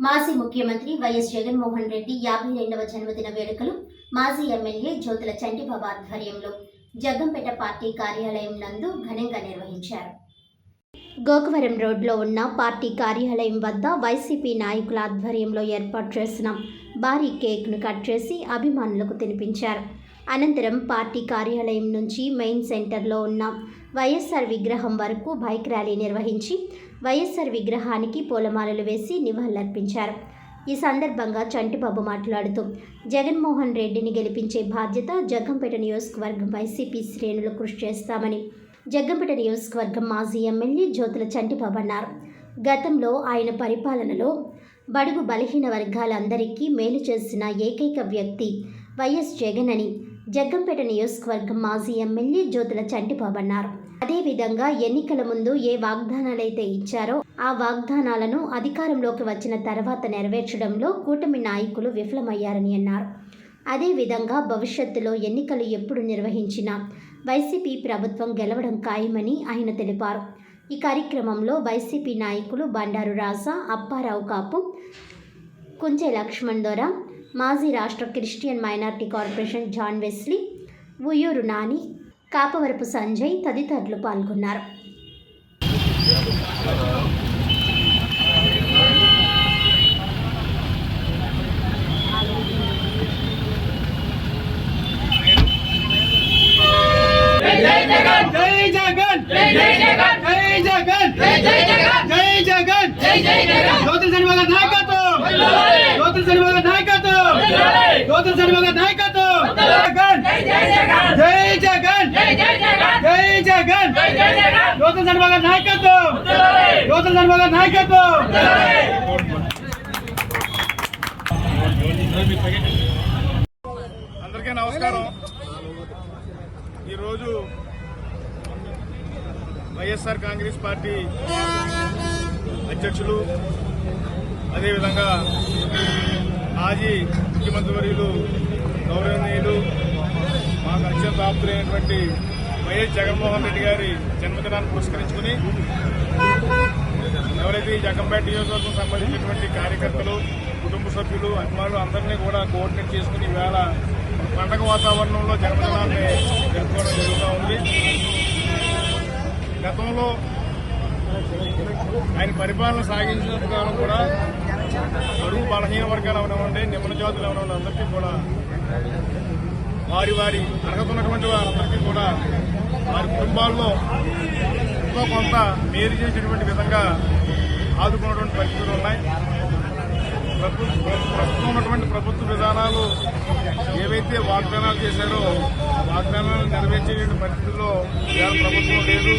మాజీ ముఖ్యమంత్రి వైఎస్ జగన్మోహన్ రెడ్డి యాభై రెండవ జన్మదిన వేడుకలు మాజీ ఎమ్మెల్యే జ్యోతుల చంటిబాబు ఆధ్వర్యంలో జగ్గంపేట పార్టీ కార్యాలయం నందు ఘనంగా నిర్వహించారు. గోకవరం రోడ్లో ఉన్న పార్టీ కార్యాలయం వద్ద వైసీపీ నాయకుల ఆధ్వర్యంలో ఏర్పాటు చేసిన భారీ కేక్ను కట్ చేసి అభిమానులకు తినిపించారు. అనంతరం పార్టీ కార్యాలయం నుంచి మెయిన్ సెంటర్లో ఉన్న వైఎస్ఆర్ విగ్రహం వరకు బైక్ ర్యాలీ నిర్వహించి వైఎస్ఆర్ విగ్రహానికి పూలమాలలు వేసి నివాళులర్పించారు. ఈ సందర్భంగా చంటిబాబు మాట్లాడుతూ జగన్మోహన్ రెడ్డిని గెలిపించే బాధ్యత జగ్గంపేట నియోజకవర్గం వైసీపీ శ్రేణులు కృషి చేస్తామని జగ్గంపేట నియోజకవర్గం మాజీ ఎమ్మెల్యే జ్యోతుల చంటిబాబు అన్నారు. గతంలో ఆయన పరిపాలనలో బడుగు బలహీన వర్గాలందరికీ మేలు చేసిన ఏకైక వ్యక్తి వైఎస్ జగన్ అని జగ్గంపేట నియోజకవర్గం మాజీ ఎమ్మెల్యే జ్యోతుల చంటిబాబు అన్నారు అదేవిధంగా ఎన్నికల ముందు ఏ వాగ్దానాలైతే ఇచ్చారో ఆ వాగ్దానాలను అధికారంలోకి వచ్చిన తర్వాత నెరవేర్చడంలో కూటమి నాయకులు విఫలమయ్యారని అన్నారు. అదేవిధంగా భవిష్యత్తులో ఎన్నికలు ఎప్పుడు నిర్వహించినా వైసీపీ ప్రభుత్వం గెలవడం ఖాయమని ఆయన తెలిపారు. ఈ కార్యక్రమంలో వైసీపీ నాయకులు బండారు రాజా అప్పారావు కాపు కుంజే లక్ష్మణ్ దొర మాజీ రాష్ట్ర Christian minority corporation John Wesley Uyyuru Nani Kapavarapu Sanjay తదితరులు పాల్గొన్నారు. జై జగన్! జై జగన్! జై జగన్! జై జగన్! జై జగన్ జై జగన్ జ్యోతుల సినిమాల నాయకత్వం జ్యోతుల సినిమాల నాయకత్వం జ్యోతుల సినిమాల నాయకత్వం జగన్ జై జగన్ జై జగన్! జ్యోతుల సినిమాల నాయకత్వం! జ్యోతుల సినిమాల నాయకత్వం! అందరికీ నమస్కారం. ఈరోజు వైఎస్ఆర్ కాంగ్రెస్ పార్టీ అధ్యక్షులు అదేవిధంగా మాజీ ముఖ్యమంత్రి వర్యులు గౌరవనీయులు మాకు అత్యంత ఆప్తులైనటువంటి వైఎస్ జగన్మోహన్ రెడ్డి గారి జన్మదినాన్ని పురస్కరించుకుని ఎవరైతే ఈ జగంపేట నియోజకవర్గం సంబంధించినటువంటి కార్యకర్తలు కుటుంబ సభ్యులు అభిమానులు అందరినీ కూడా కోఆర్డినేట్ చేసుకుని వేళ పండగ వాతావరణంలో జన్మదినాన్ని జరుపుకోవడం జరుగుతూ ఉంది. గతంలో ఆయన పరిపాలన సాగించినంత కాలం కూడా బరువు బలహీన వర్గాలు అవనివ్వండి నిపుణ జాతులు అవనివ్వండి అందరికీ కూడా వారి వారి అర్హత ఉన్నటువంటి వారందరికీ కూడా వారి కుటుంబాల్లో ఎంతో కొంత మేలు చేసేటువంటి విధంగా ఆదుకున్నటువంటి పరిస్థితులు ఉన్నాయి. ప్రస్తుతం ఉన్నటువంటి ప్రభుత్వ విధానాలు ఏవైతే వాగ్దానాలు చేశారో వాగ్దానాలు నెరవేర్చే పరిస్థితుల్లో ప్రభుత్వం లేదు.